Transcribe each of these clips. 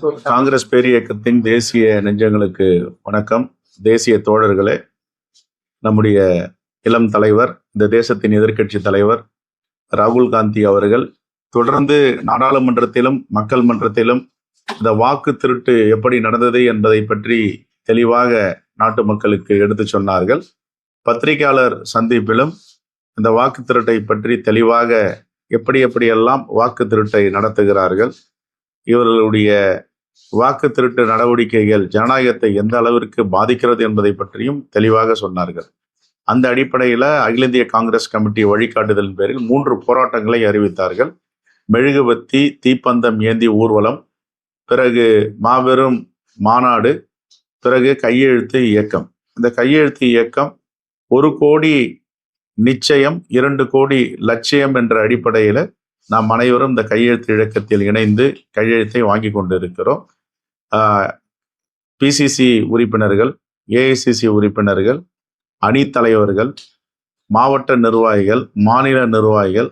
காங்கிரஸ் பேரியக்கத்தின் தேசிய நெஞ்சங்களுக்கு வணக்கம். தேசிய தோழர்களே நம்முடைய இளம் தலைவர் இந்த தேசத்தின் எதிர்க்கட்சி தலைவர் ராகுல் காந்தி அவர்கள் தொடர்ந்து நாடாளுமன்றத்திலும் மக்கள் மன்றத்திலும் இந்த வாக்கு திருட்டு எப்படி நடந்தது என்பதை பற்றி தெளிவாக நாட்டு மக்களுக்கு எடுத்து சொன்னார்கள். பத்திரிகையாளர் சந்திப்பிலும் இந்த வாக்கு திருட்டை பற்றி தெளிவாக எப்படி எப்படியெல்லாம் வாக்கு திருட்டை நடத்துகிறார்கள் இவர்களுடைய வாக்கு திருட்டு நடவடிக்கைகள் ஜனநாயகத்தை எந்த அளவிற்கு பாதிக்கிறது என்பதை பற்றியும் தெளிவாக சொன்னார்கள். அந்த அடிப்படையில் அகில இந்திய காங்கிரஸ் கமிட்டி வழிகாட்டுதலின் பேரில் மூன்று போராட்டங்களை அறிவித்தார்கள். மெழுகுபத்தி தீப்பந்தம் ஏந்தி ஊர்வலம் பிறகு மாபெரும் மாநாடு பிறகு கையெழுத்து இயக்கம். இந்த கையெழுத்து இயக்கம் ஒரு கோடி நிச்சயம் இரண்டு கோடி லட்சியம் என்ற அடிப்படையில் நாம் அனைவரும் இந்த கையெழுத்து இயக்கத்தில் இணைந்து கையெழுத்தை வாங்கி கொண்டிருக்கிறோம். பிசிசி உறுப்பினர்கள் ஏஐசிசி உறுப்பினர்கள் அணி தலைவர்கள் மாவட்ட நிர்வாகிகள் மாநில நிர்வாகிகள்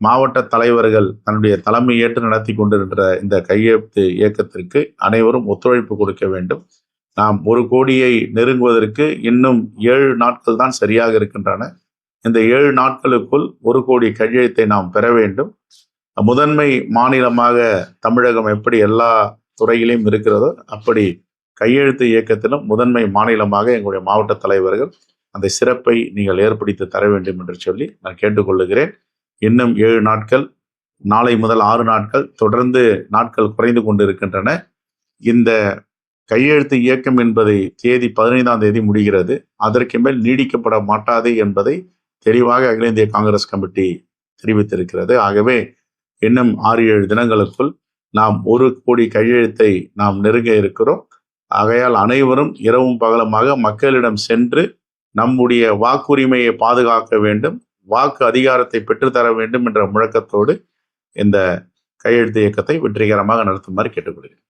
மாவட்ட தலைவர்கள் தன்னுடைய தலைமை ஏற்று நடத்தி கொண்டிருக்கிற இந்த கையெழுத்து இயக்கத்திற்கு அனைவரும் ஒத்துழைப்பு கொடுக்க வேண்டும். நாம் ஒரு கோடியை நெருங்குவதற்கு இன்னும் ஏழு நாட்கள் தான் சரியாக இருக்கின்றன. இந்த ஏழு நாட்களுக்குள் ஒரு கோடி கையெழுத்தை நாம் பெற வேண்டும். முதன்மை மாநிலமாக தமிழகம் எப்படி எல்லா துறையிலையும் இருக்கிறதோ அப்படி கையெழுத்து இயக்கத்திலும் முதன்மை மாநிலமாக எங்களுடைய மாவட்ட தலைவர்கள் அந்த சிறப்பை நீங்கள் ஏற்படுத்தி தர வேண்டும் என்று சொல்லி நான் கேட்டுக்கொள்ளுகிறேன். இன்னும் ஏழு நாட்கள் நாளை முதல் ஆறு நாட்கள் தொடர்ந்து நாட்கள் குறைந்து கொண்டு இருக்கின்றன இந்த கையெழுத்து இயக்கம் என்பதை தேதி பதினைந்தாம் தேதி முடிகிறது. அதற்கு மேல் நீடிக்கப்பட மாட்டாது என்பதை தெளிவாக அகில இந்திய காங்கிரஸ் கமிட்டி தெரிவித்திருக்கிறது. ஆகவே இன்னும் ஆறு ஏழு தினங்களுக்குள் நாம் ஒரு கோடி கையெழுத்தை நாம் நெருங்க இருக்கிறோம். ஆகையால் அனைவரும் இரவும் பகலமாக மக்களிடம் சென்று நம்முடைய வாக்குரிமையை பாதுகாக்க வேண்டும் வாக்கு அதிகாரத்தை பெற்றுத்தர வேண்டும் என்ற முழக்கத்தோடு இந்த கையெழுத்து இயக்கத்தை வெற்றிகரமாக நடத்துமாறு கேட்டுக்கொள்கிறேன்.